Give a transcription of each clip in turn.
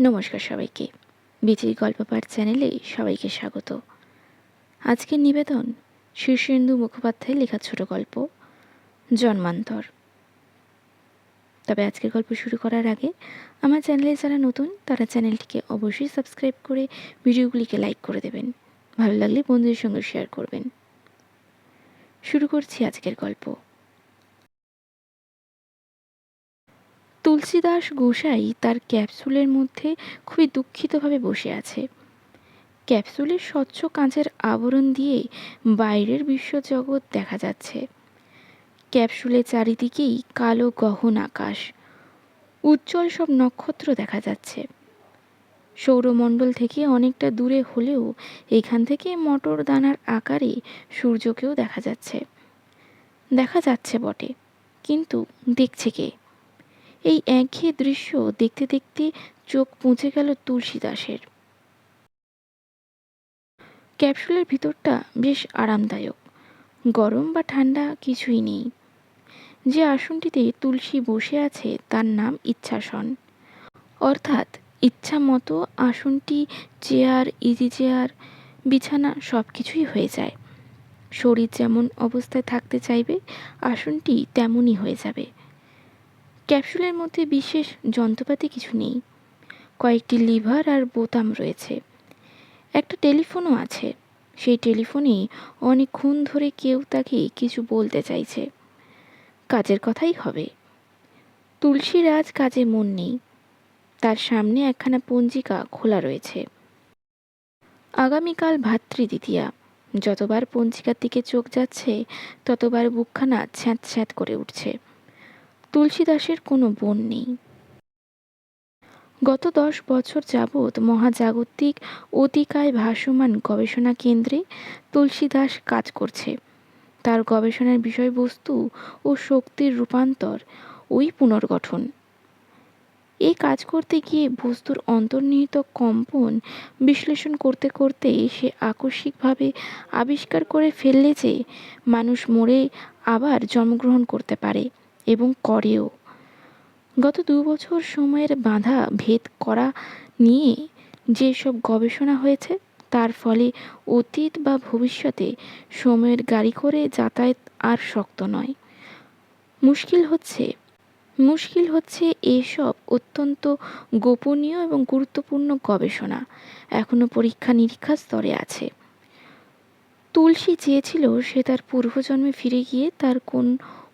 নমস্কার সবাইকে। বিচির গল্প পাঠ চ্যানেলে সবাইকে স্বাগত। আজকের নিবেদন শীর্ষেন্দু মুখোপাধ্যায় লেখা ছোট গল্প, জন্মান্তর। তবে আজকের গল্প শুরু করার আগে আমার চ্যানেলে যারা নতুন, তারা চ্যানেলটিকে অবশ্যই সাবস্ক্রাইব করে ভিডিওগুলিকে লাইক করে দেবেন। ভালো লাগলে বন্ধুদের সঙ্গে শেয়ার করবেন। শুরু করছি আজকের গল্প। তুলসীদাস গোসাই তার ক্যাপসুলের মধ্যে খুবই দুঃখিতভাবে বসে আছে। ক্যাপসুলের স্বচ্ছ কাঁচের আবরণ দিয়ে বাইরের বিশ্বজগৎ দেখা যাচ্ছে। ক্যাপসুলের চারিদিকেই কালো গহন আকাশ। উজ্জ্বল সব নক্ষত্র দেখা যাচ্ছে। সৌরমণ্ডল থেকে অনেকটা দূরে হলেও এখান থেকে মটর দানার আকারে সূর্যকেও দেখা যাচ্ছে। দেখা যাচ্ছে বটে, কিন্তু দেখছে কে? এই একঘেয়ে দৃশ্য দেখতে দেখতে চোখ পৌঁছে গেল তুলসী দাসের ক্যাপসুলের ভিতরটা বেশ আরামদায়ক। গরম বা ঠান্ডা কিছুই নেই। যে আসনটিতে তুলসী বসে আছে তার নাম ইচ্ছাসন। অর্থাৎ ইচ্ছা মতো আসনটি, চেয়ার, ইজি চেয়ার, বিছানা সব কিছুই হয়ে যায়। শরীর যেমন অবস্থায় থাকতে চাইবে, আসনটি তেমনই হয়ে যাবে। ক্যাপসুলের মধ্যে বিশেষ যন্ত্রপাতি কিছু নেই। কয়েকটি লিভার আর বোতাম রয়েছে। একটা টেলিফোনও আছে। সেই টেলিফোনে অনেকক্ষণ ধরে কেউ তাকে কিছু বলতে চাইছে। কাজের কথাই হবে। তুলসীর আজ কাজে মন নেই। তার সামনে একখানা পঞ্জিকা খোলা রয়েছে। আগামীকাল ভাতৃদ্বিতীয়া। যতবার পঞ্জিকার দিকে চোখ যাচ্ছে, ততবার বুকখানা ছ্যাঁত ছ্যাঁত করে উঠছে। তুলসীদাসের কোনো বোন নেই। গত দশ বছর যাবৎ মহাজাগতিক অতিকায় ভাসমান গবেষণা কেন্দ্রে তুলসীদাস কাজ করছে। তার গবেষণার বিষয়বস্তু ও শক্তির রূপান্তর ওই পুনর্গঠন। এই কাজ করতে গিয়ে বস্তুর অন্তর্নিহিত কম্পন বিশ্লেষণ করতে করতে সে আকস্মিকভাবে আবিষ্কার করে ফেললে যে মানুষ মরে আবার জন্মগ্রহণ করতে পারে। এবং করেও। গত দু বছর সময়ের বাঁধা ভেদ করা নিয়ে যেসব গবেষণা হয়েছে, তার ফলে অতীত বা ভবিষ্যতে সময়ের গাড়ি করে যাতায়াত আর শক্ত নয়। মুশকিল হচ্ছে মুশকিল হচ্ছে এসব অত্যন্ত গোপনীয় এবং গুরুত্বপূর্ণ গবেষণা এখনও পরীক্ষা নিরীক্ষা স্তরে আছে। তুলসী চেয়েছিল সে তার পূর্বজন্মে ফিরে গিয়ে তার কোন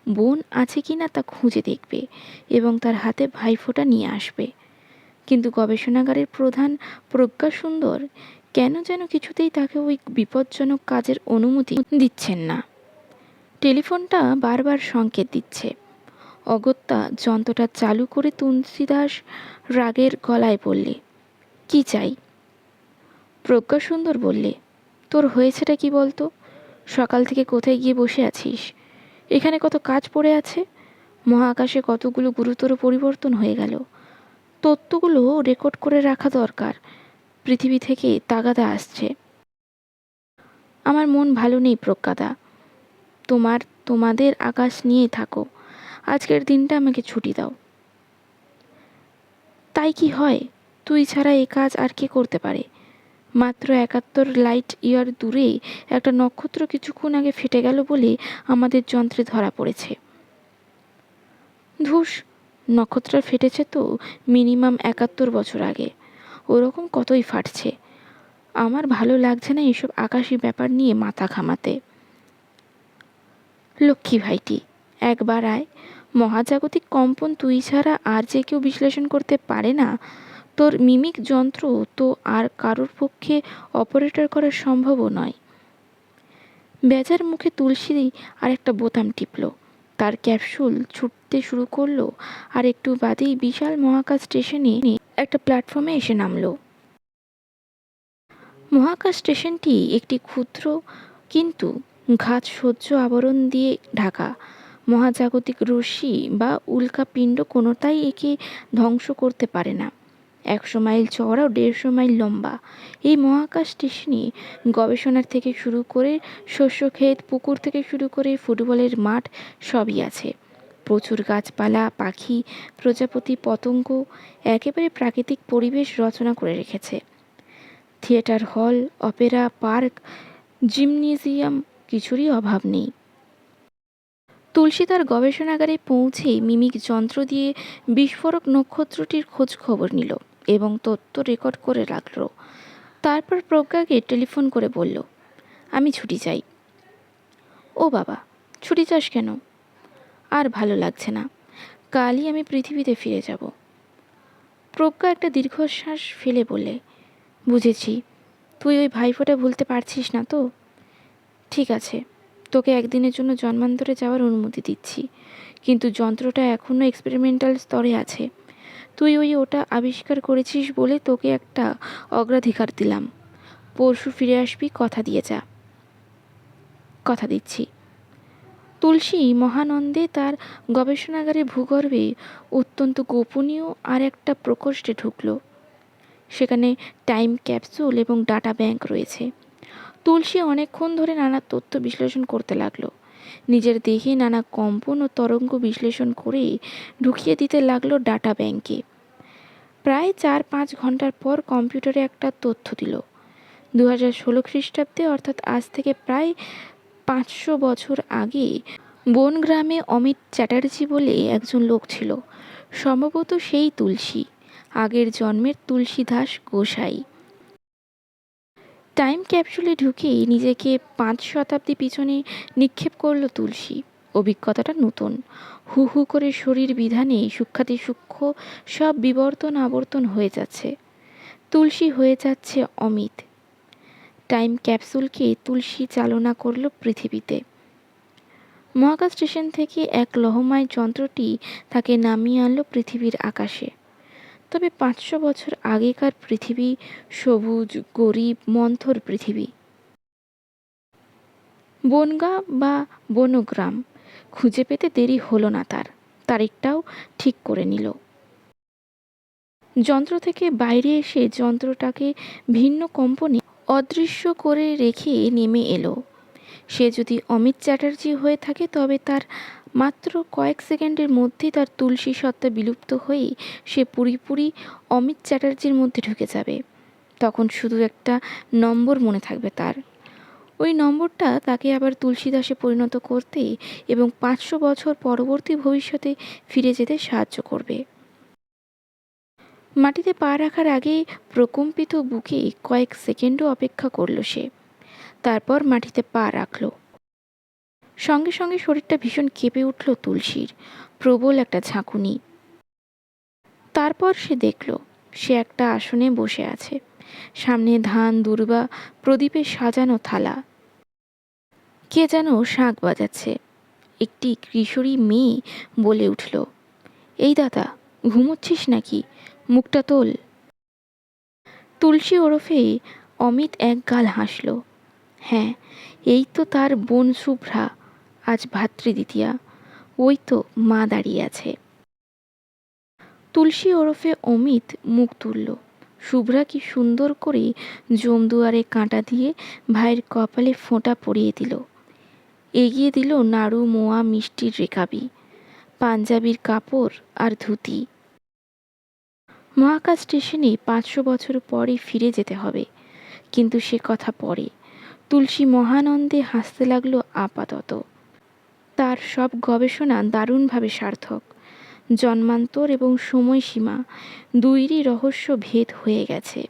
বোন আছে কি না তা খুঁজে দেখবে এবং তার হাতে ভাইফোঁটা নিয়ে আসবে। কিন্তু গবেষণাগারের প্রধান প্রজ্ঞা সুন্দর কেন যেন কিছুতেই তাকে ওই বিপজ্জনক কাজের অনুমতি দিচ্ছেন না। টেলিফোনটা বারবার সংকেত দিচ্ছে। অগত্যা যন্ত্রটা চালু করে তুলসীদাস রাগের গলায় বললে, কি চাই? প্রজ্ঞা সুন্দর বললে, তোর হয়েছেটা কি বলতো? সকাল থেকে কোথায় গিয়ে বসে আছিস? এখানে কত কাজ পড়ে আছে? মহাকাশে কতগুলো গুরুতর পরিবর্তন হয়ে গেল। তত্ত্বগুলো রেকর্ড করে রাখা দরকার। পৃথিবী থেকে তাগাদা আসছে। আমার মন ভালো নেই প্রজ্ঞাদা। তোমার, তোমাদের আকাশ নিয়ে থাকো। আজকের দিনটা আমাকে ছুটি দাও। তাই কি হয়? তুই ছাড়া এ কাজ আর কে করতে পারে? মাত্র একাত্তর লাইট ইয়ার দূরে একটা নক্ষত্র কিছুক্ষণ আগে ফেটে গেল বলে আমাদের যন্ত্রে ধরা পড়েছে। ধুস নক্ষত্র ফেটেছে তো মিনিমাম একাত্তর বছর আগে। ওরকম কতই ফাটছে। আমার ভালো লাগছে না এসব আকাশি ব্যাপার নিয়ে মাথা ঘামাতে। লক্ষ্মী ভাইটি, একবার আয়। মহাজাগতিক কম্পন তুই ছাড়া আর যে কেউ বিশ্লেষণ করতে পারে না। তোর মিমিক যন্ত্র তো আর কারোর পক্ষে অপারেটর করা সম্ভবও নয়। বেজার মুখে তুলসী আর একটা বোতাম টিপল। তার ক্যাপসুল ছুটতে শুরু করল আর একটু বাদেই বিশাল মহাকাশ স্টেশনে একটা প্ল্যাটফর্মে এসে নামলো। মহাকাশ স্টেশনটি একটি ক্ষুদ্র কিন্তু ঘাত সহ্য আবরণ দিয়ে ঢাকা। মহাজাগতিক রশ্মি বা উল্কাপিণ্ড কোনোটাই একে ধ্বংস করতে পারে না। একশো মাইল চওড়া ও দেড়শো মাইল লম্বা। এই মহাকাশ স্টেশনে গবেষণার থেকে শুরু করে শস্য ক্ষেত, পুকুর থেকে শুরু করে ফুটবলের মাঠ সবই আছে। প্রচুর গাছপালা, পাখি, প্রজাপতি, পতঙ্গ একেবারে প্রাকৃতিক পরিবেশ রচনা করে রেখেছে। থিয়েটার হল, অপেরা, পার্ক, জিমনেজিয়াম, কিছুরই অভাব নেই। তুলসী তার গবেষণাগারে পৌঁছে মিমিক যন্ত্র দিয়ে বিস্ফোরক নক্ষত্রটির খোঁজ খবর নিল। এবং তথ্য রেকর্ড করে রাখল। তারপর প্রজ্ঞাকে টেলিফোন করে বলল, আমি ছুটি চাই। ও বাবা, ছুটি চাস কেন? আর ভালো লাগছে না। কালই আমি পৃথিবীতে ফিরে যাব। প্রজ্ঞা একটা দীর্ঘশ্বাস ফেলে বলে বুঝেছি, তুই ওই ভাইফোঁটা ভুলতে পারছিস না তো? ঠিক আছে, তোকে একদিনের জন্য জন্মান্তরে যাওয়ার অনুমতি দিচ্ছি, কিন্তু যন্ত্রটা এখনও এক্সপেরিমেন্টাল স্তরে আছে। তুই ওই ওটা আবিষ্কার করেছিস বলে তোকে একটা অগ্রাধিকার দিলাম। পরশু ফিরে আসবি, কথা দিয়ে যা। কথা দিচ্ছি। তুলসী মহানন্দে তার গবেষণাগারে ভূগর্ভে অত্যন্ত গোপনীয় আর একটা প্রকোষ্ঠে ঢুকল। সেখানে টাইম ক্যাপসুল এবং ডাটা ব্যাংক রয়েছে। তুলসী অনেকক্ষণ ধরে নানা তথ্য বিশ্লেষণ করতে লাগল। নিজের দেহে নানা কম্পন ও তরঙ্গ বিশ্লেষণ করে ঢুকিয়ে দিতে লাগল ডাটা ব্যাংকে। প্রায় চার পাঁচ ঘণ্টার পর কম্পিউটারে একটা তথ্য দিল। দু হাজার ষোলো খ্রিস্টাব্দে, অর্থাৎ আজ থেকে প্রায় পাঁচশো বছর আগে, বনগ্রামে অমিত চ্যাটার্জি বলে একজন লোক ছিল। সম্ভবত সেই তুলসী। আগের জন্মের তুলসী দাস গোসাই। টাইম ক্যাপসুলে ঢুকেই নিজেকে পাঁচ শতাব্দী পিছনে নিক্ষেপ করল তুলসী। অভিজ্ঞতাটা নতুন। হু হু করে শরীর বিধানে সূক্ষাতি সূক্ষ্ম সব বিবর্তন আবর্তন হয়ে যাচ্ছে। তুলসী হয়ে যাচ্ছে অমিত। টাইম ক্যাপসুলকে তুলসী চালনা করল পৃথিবীতে। মহাকাশ স্টেশন থেকে এক লহমায় যন্ত্রটি তাকে নামিয়ে আনলো পৃথিবীর আকাশে। তবে পাঁচশো বছর আগেকার পৃথিবী সবুজ, গরিব, মন্থর পৃথিবী। বনগা বা বনগ্রাম খুঁজে পেতে দেরি হলো না তার। তারিখটাও ঠিক করে নিল। যন্ত্র থেকে বাইরে এসে যন্ত্রটাকে ভিন্ন কম্পনে অদৃশ্য করে রেখে নেমে এলো। সে যদি অমিত চ্যাটার্জি হয়ে থাকে তবে তার মাত্র কয়েক সেকেন্ডের মধ্যেই তার তুলসী সত্তা বিলুপ্ত হয়ে সে পুরিপুরি অমিত চ্যাটার্জির মধ্যে ঢুকে যাবে। তখন শুধু একটা নম্বর মনে থাকবে তার। ওই নম্বরটা তাকে আবার তুলসীদাসে পরিণত করতে এবং পাঁচশো বছর পরবর্তী ভবিষ্যতে ফিরে যেতে সাহায্য করবে। মাটিতে পা রাখার আগে প্রকম্পিত বুকে কয়েক সেকেন্ডও অপেক্ষা করল সে। তারপর মাটিতে পা রাখল। সঙ্গে সঙ্গে শরীরটা ভীষণ কেঁপে উঠল তুলসীর। প্রবল একটা ঝাঁকুনি। তারপর সে দেখল, সে একটা আসনে বসে আছে। সামনে ধান, দুর্বা প্রদীপে সাজানো থালা। কে যেন শাঁখ বাজাচ্ছে। একটি কিশোরী মেয়ে বলে উঠল, এই দাদা, ঘুমোচ্ছিস নাকি? মুখটা তোল। তুলসী ওরফে অমিত এক গাল হাসল হ্যাঁ এই তো তার বোন শুভ্রা আজ ভাতৃদ্বিতীয়া। ওই তো মা দাঁড়িয়ে আছে। তুলসী ওরফে অমিত মুখ তুলল। শুভ্রা কি সুন্দর করে জমদুয়ারে কাঁটা দিয়ে ভাইয়ের কপালে ফোঁটা পরিয়ে দিল। এগিয়ে দিল নাড়ু মোয়া মিষ্টির রেকাবি পাঞ্জাবির কাপড় আর ধুতি। মহাকাশ স্টেশনে পাঁচশো বছর পরে ফিরে যেতে হবে। কিন্তু সে কথা পরে। তুলসী মহানন্দে হাসতে লাগল আপাতত। তার সব গবেষণা দারুণভাবে সার্থক। জন্মান্তর এবং সময়সীমা দুইরই রহস্য ভেদ হয়ে গেছে।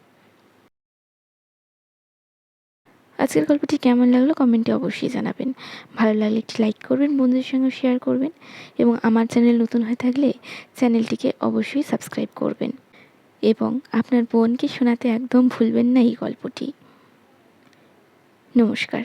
আজকের গল্পটি কেমন লাগল কমেন্টে অবশ্যই জানাবেন। ভালো লাগলে একটি লাইক করবেন, বন্ধুদের সঙ্গে শেয়ার করবেন এবং আমার চ্যানেল নতুন হয়ে থাকলে চ্যানেলটিকে অবশ্যই সাবস্ক্রাইব করবেন। এবং আপনার বোনকে শোনাতে একদম ভুলবেন না এই গল্পটি। নমস্কার।